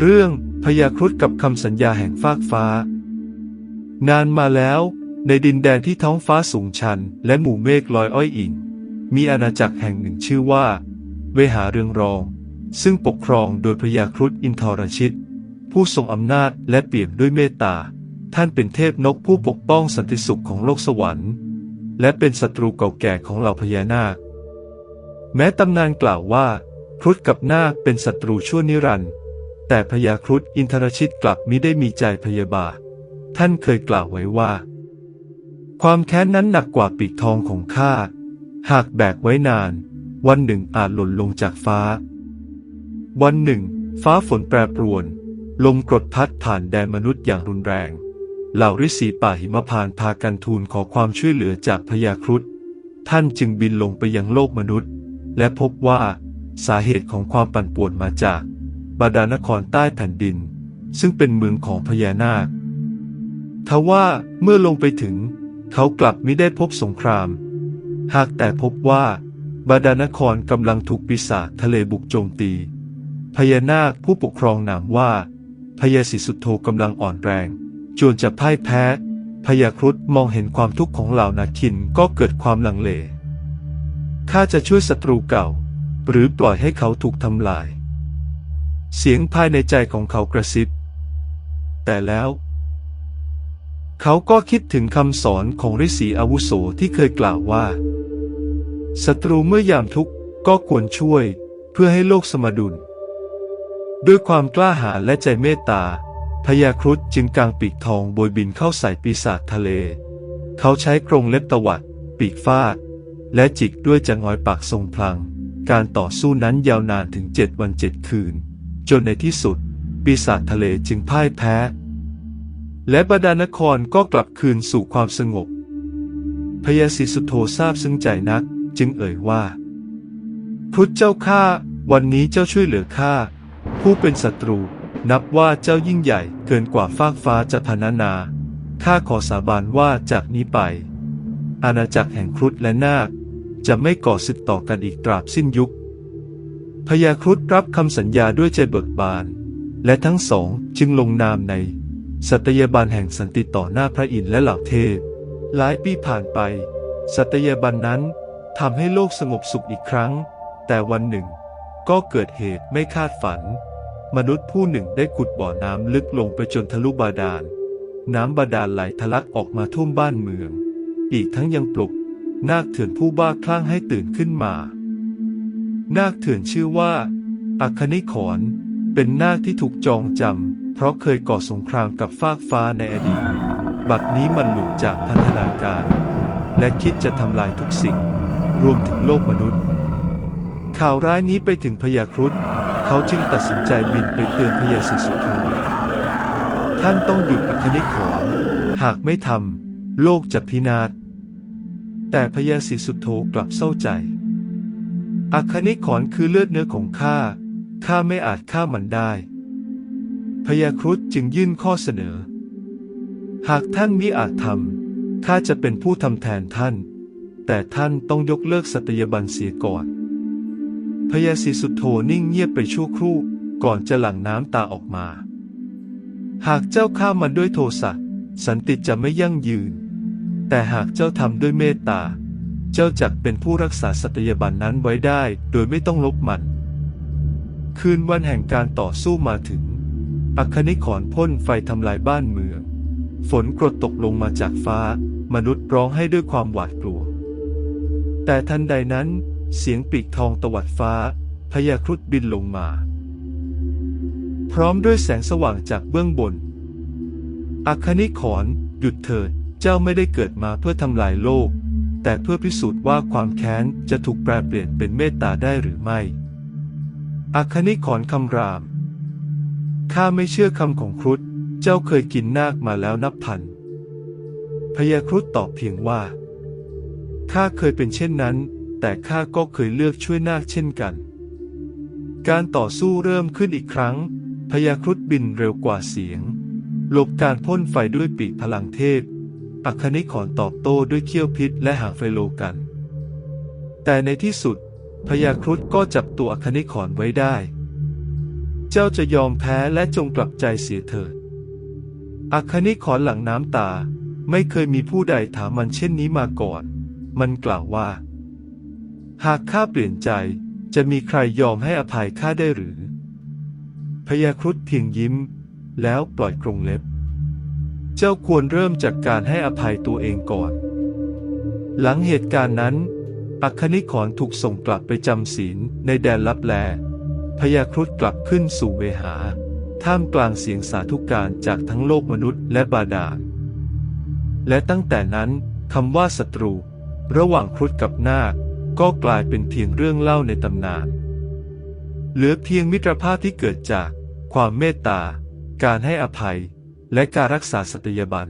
เรื่องพญาครุฑกับคำสัญญาแห่งฟากฟ้า นานมาแล้ว ในดินแดนที่ท้องฟ้าสูงชัน และหมู่เมฆลอยอ้อยอิง มีอาณาจักรแห่งหนึ่งชื่อว่า เวหาเรืองรอง ซึ่งปกครองโดยพญาครุฑอินทรชิต ผู้ทรงอำนาจและเปี่ยมด้วยเมตตา ท่านเป็นเทพนกผู้ปกป้องสันติสุขของโลกสวรรค์ และเป็นศัตรูเก่าแก่ของเหล่าพญานาค แม้ตำนานกล่าวว่าครุฑกับนาคเป็นศัตรูชั่วนิรันดร์ แต่พญาครุฑอินทรชิตกลับมิได้มีใจพยาบาท ท่านเคยกล่าวไว้ว่า ความแค้นนั้นหนักกว่าปีกทองของข้า หากแบกไว้นาน วันหนึ่งอาจหล่นลงจากฟ้า วันหนึ่ง ฟ้าฝนแปรปรวน ลมกรดพัดผ่านแดนมนุษย์อย่างรุนแรง เหล่าฤาษีป่าหิมพานพากันทูลขอความช่วยเหลือจากพญาครุฑท่านจึงบินลงไปยังโลกมนุษย์ และพบว่าสาเหตุของความปั่นป่วนมาจาก บาดาลนครใต้แผ่นดิน ซึ่งเป็นเมืองของพญานาค ทว่าเมื่อลงไปถึง เขากลับไม่ได้พบสงคราม หากแต่พบว่าบาดาลนครกำลังถูกปีศาจทะเลบุกโจมตี พญานาคผู้ปกครองนามว่าพญาศิสุโธกำลังอ่อนแรง จวนจะพ่ายแพ้พญาครุฑมองเห็นความทุกข์ของเหล่านาคินก็เกิดความลังเลข้าจะช่วยศัตรูเก่า หรือปล่อยให้เขาถูกทำลาย เสียงภายในใจของเขากระซิบ แต่แล้ว เขาก็คิดถึงคำสอนของฤาษีอาวุโสที่เคยกล่าวว่าศัตรูเมื่อยามทุกข์ก็ควรช่วยเพื่อให้โลกสมดุล ด้วยความกล้าหาญและใจเมตตาพญาครุฑจึงกางปีกทองโบยบินเข้าใส่ปีศาจทะเล เขาใช้กรงเล็บตวัด ปีกฟาด และจิกด้วยจะงอยปากทรงพลัง การต่อสู้นั้นยาวนานถึงเจ็ดวันเจ็ดคืน จนในที่สุด ปีศาจทะเลจึงพ่ายแพ้ และบาดาลนครก็กลับคืนสู่ความสงบ พญาศิสุโธทราบซึ้งใจนักจึงเอ่ยว่า พุทธเจ้าข้าวันนี้เจ้าช่วยเหลือข้าผู้เป็นศัตรู นับว่าเจ้ายิ่งใหญ่เกินกว่าฟากฟ้าจะพรรณนาข้าขอสาบานว่าจากนี้ไป อาณาจักรแห่งครุฑและนาคจะไม่ก่อศึกต่อกันอีกตราบสิ้นยุค พญาครุฑรับคำสัญญาด้วยใจเบิกบาน และทั้งสองจึงลงนามในสัตยาบันแห่งสันติต่อหน้าพระอินทร์และเหล่าเทพ หลายปีผ่านไป สัตยาบันนั้นทำให้โลกสงบสุขอีกครั้ง แต่วันหนึ่ง ก็เกิดเหตุไม่คาดฝัน มนุษย์ผู้หนึ่งได้ขุดบ่อน้ำลึกลงไปจนทะลุบาดาล น้ำบาดาลไหลทะลักออกมาท่วมบ้านเมือง อีกทั้งยังปลุก นาคเถื่อนผู้บ้าคลั่งให้ตื่นขึ้นมา นาคเถื่อนชื่อว่า อัคนิขรเป็นนาคที่ถูกจองจำเพราะเคยก่อสงครามกับฟากฟ้าในอดีต บัดนี้มันหลุดจากพันธนาการ และคิดจะทำลายทุกสิ่ง รวมถึงโลกมนุษย์ ข่าวร้ายนี้ไปถึงพญาครุฑเขาจึงตัดสินใจบินไปเตือนพญาศิสุโธท่านต้องหยุดอัคนิขรหากไม่ทำโลกจะพินาศแต่พญาศิสุโธกลับเศร้าใจ อัคนิขรคือเลือดเนื้อของข้า ข้าไม่อาจฆ่ามันได้พญาครุฑจึงยื่นข้อเสนอ หากท่านมิอาจทำข้าจะเป็นผู้ทำแทนท่าน แต่ท่านต้องยกเลิกสัตยาบันเสียก่อนพญาศิสุดโธนิ่งเงียบไปชั่วครู่ก่อนจะหลั่งน้ำตาออกมา หากเจ้าฆ่ามันด้วยโทสะสันติจะไม่ยั่งยืน แต่หากเจ้าทำด้วยเมตตา เจ้าจักเป็นผู้รักษาสัตยาบันนั้นไว้ได้ โดยไม่ต้องลบมัน คืนวันแห่งการต่อสู้มาถึง อัคนิขรพ่นไฟทำลายบ้านเมือง ฝนกรดตกลงมาจากฟ้า มนุษย์ร้องให้ด้วยความหวาดกลัว แต่ทันใดนั้น เสียงปีกทองตวัดฟ้าพญาครุฑบินลงมา พร้อมด้วยแสงสว่างจากเบื้องบน อัคนิขรหยุดเถิด เจ้าไม่ได้เกิดมาเพื่อทำลายโลก แต่เพื่อพิสูจน์ว่าความแค้นจะถูกแปลเปลี่ยนเป็นเมตตาได้หรือไม่ อัคนิขรคำราม ข้าไม่เชื่อคำของครุฑ เจ้าเคยกินนาคมาแล้วนับพัน พญาครุฑตอบเพียงว่า ข้าเคยเป็นเช่นนั้น แต่ข้าก็เคยเลือกช่วยนาคเช่นกัน การต่อสู้เริ่มขึ้นอีกครั้ง พญาครุฑบินเร็วกว่าเสียง หลบการพ่นไฟด้วยปีกพลังเทพ อัคนิขรตอบโต้ด้วยเขี้ยวพิษและหางไฟโลกัน แต่ในที่สุดพญาครุฑก็จับตัวอัคนิขรไว้ได้ เจ้าจะยอมแพ้และจงกลับใจเสียเถิด อัคคณิขอนหลังน้ำตาไม่เคยมีผู้ใดถามมันเช่นนี้มาก่อน มันกล่าวว่า หากข้าเปลี่ยนใจจะมีใครยอมให้อภัยข้าได้หรือพญาครุฑเพียงยิ้ม แล้วปล่อยกรงเล็บ เจ้าควรเริ่มจากการให้อภัยตัวเองก่อน หลังเหตุการณ์นั้น อัคคณิขรถูกส่งกลับไปจำศีลในแดนลับแลพญาครุฑกลับขึ้นสู่เวหา ท่ามกลางเสียงสาธุการจากทั้งโลกมนุษย์และบาดาล และตั้งแต่นั้นคำว่าศัตรู ระหว่างครุฑกับนาคก็กลายเป็นเพียงเรื่องเล่าในตำนาน เหลือเพียงมิตรภาพที่เกิดจากความเมตตา การให้อภัย และการรักษาสัตยาบัน